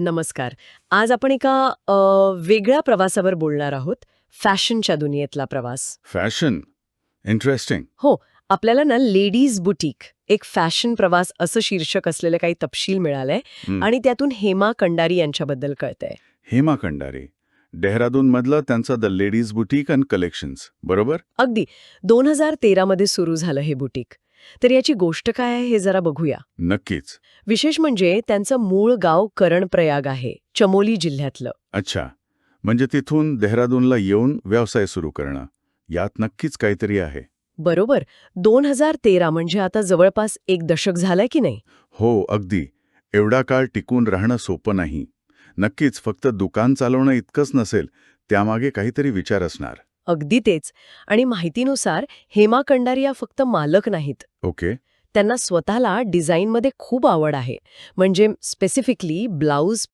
नमस्कार. आज आपण एका वेगळ्या प्रवासावर बोलणार आहोत. फॅशनच्या दुनियेतला प्रवास. फॅशन. इंटरेस्टिंग. हो. आपल्याला ना लेडीज बुटीक एक फॅशन प्रवास असं शीर्षक असलेलं काही तपशील मिळालंय. आणि त्यातून हेमा कंडारी यांच्याबद्दल कळतंय. हेमा कंडारे. डेहराडून मधलं त्यांचं the ladies boutique and collections बरोबर? अगदी. दोन हजार तेरामध्ये सुरू झालं हे बुटीक. तर याची गोष्ट काय आहे हे जरा बघूया. नक्कीच. विशेष म्हणजे त्यांचं मूळ गाव करणप्रयाग आहे चमोली जिल्ह्यातलं. अच्छा. म्हणजे तिथून देहरादूनला येऊन व्यवसाय सुरू करणं. यात नक्कीच काहीतरी आहे. बरोबर. दोन हजार तेरा म्हणजे आता जवळपास एक दशक झालंय की नाही? हो अगदी. एवढा काळ टिकून राहणं सोपं नाही. नक्कीच फक्त दुकान चालवणं इतकंच नसेल त्यामागे काहीतरी विचार असणार. अगदी तेच. आणि माहितीनुसार हेमा कंडारी या फक्त मालक नाहीत. ओके. त्यांना स्वतःला डिझाईनमध्ये खूप आवड आहे. म्हणजे स्पेसिफिकली ब्लाऊज